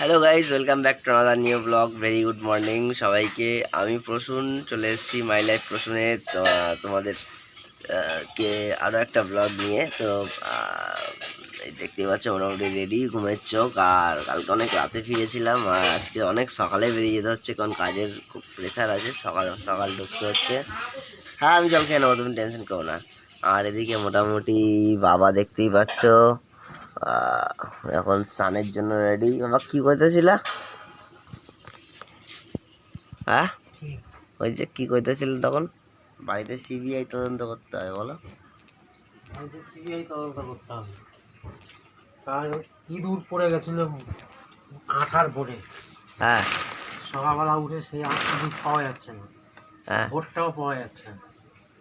Hello guys welcome back to another new blog very good morning সবাইকে। আমি প্রসূন, চলে এসেছি মাই লাইফ প্রসূনে। তোমাদের কে আরও একটা ব্লগ নিয়ে। তো দেখতেই পাচ্ছ, মোটামুটি রেডি ঘুমের চোখ। আর কালকে অনেক রাতে ফিরেছিলাম। আর আজকে অনেক সকালে বেরিয়ে যেতে হচ্ছে, কারণ কাজের খুব প্রেশার আছে। সকাল সকাল ঢুকতে হচ্ছে। হ্যাঁ আমি জল খেয়ে নেব, তুমি টেনশন করো না। আর এদিকে মোটামুটি বাবা দেখতেই পাচ্ছ। এখন স্নানের জন্য রেডি বাবা কি করতেছিল হ্যাঁ? ওই যে কি করতেছিল তখন? বাড়িতে সিবিআই তদন্ত করতে হবে বলো। সিবিআই তদন্ত করতে হবে। কারণ ইঁদুর পড়ে গেছিল আঠার পরে হ্যাঁ। সকালবেলা উঠে সেই ইঁদুর পাওয়া যাচ্ছে না। হ্যাঁ। ভোটটাও পাওয়া যাচ্ছে না।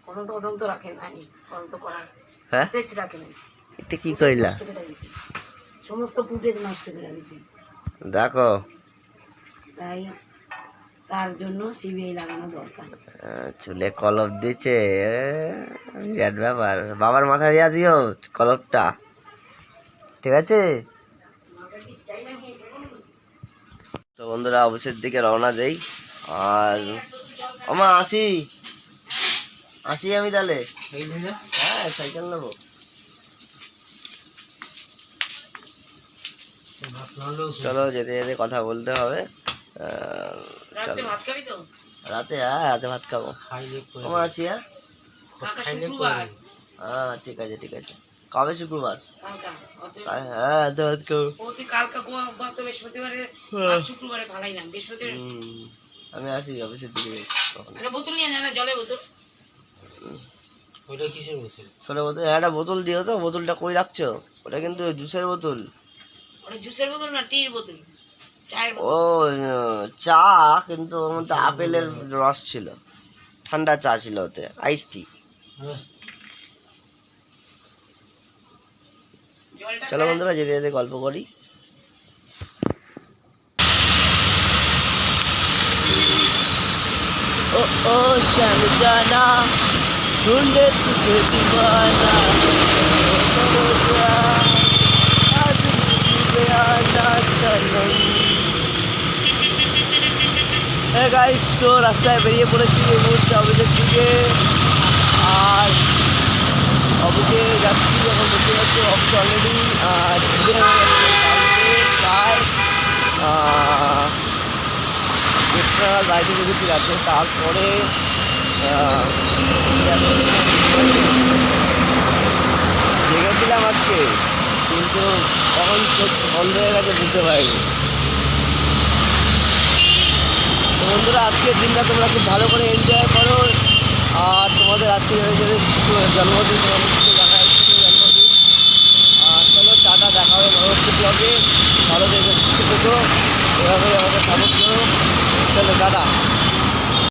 কোনো তদন্ত রাখে নাই। তদন্ত করার হ্যাঁ? রাখে নাই। এটা কি কইলা? দিয়েছে। সমস্ত ফুটেজ নষ্ট করে দিয়েছে। দেখো। তাই তার জন্য সিবিআই লাগানো দরকার। চুলে কলপ দিচ্ছে বিরাট ব্যাপার। বাবার মাথায় দিয়া দিও কলপটা। ঠিক আছে? তো বন্ধুরা অফিসের দিকে রওনা দেই। আর আমা আসি। আসি আমি তাহলে। হ্যাঁ সাইকেল নেব। চলো যেতে যেতে কথা বলতে হবে। চলো। ভাত খাবি তো? রাতে হ্যাঁ রাতে ভাত খাব। খাইলে করে আমা আসি হ্যাঁ? হ্যাঁ ঠিক আছে ঠিক আছে। কবে শুক্রবার? হ্যাঁ রাতে ভাত খাব আমি আসি অফিসের দিকে যাই একটা বোতল নিয়ে যায় জলের বোতল। ওইটা কিসের বোতল? ছোটো বোতল হ্যাঁ, একটা বোতল দিও তো বোতলটা কই রাখছো? ওটা কিন্তু জুসের বোতল। ওটা জুসের বোতল না টির বোতল চায়ের বোতল ও আহ, চা কিন্তু ওর মধ্যে আপেলের রস ছিল ঠান্ডা চা ছিল ওতে আইস টি হ্যাঁ জলটা চলো বন্ধুরা যেতে যেতে গল্প করি ओ ओ चल जाना ढूंढे तुझे दीवाना হ্যাঁ গাইস তো রাস্তায় বেরিয়ে পড়েছি এই মুহূর্তে অফিসের দিকে। আর অফিসে যাচ্ছি এখন দেখতে পাচ্ছি অফিস অলরেডি প্রায় দেড়টা ঢুকেছি রাতে তারপরে জেগেছিলাম আজকে। কিন্তু কখন চোখ বন্ধ হয়ে গেছে, বুঝতে পারিনি। তো বন্ধুরা, আজকের দিনটা তোমরা খুব ভালো করে এনজয় করো। আর তোমাদের আজকে যাদের জন্মদিন, তোমাদের কিছু শুভ জন্মদিন। আর চলো, টাটা, দেখা হবে পরবর্তী ব্লগে ভালো দেখো সুস্থ থেকো। এভাবেই আমাকে সাপোর্ট করো। চলো, টাটা।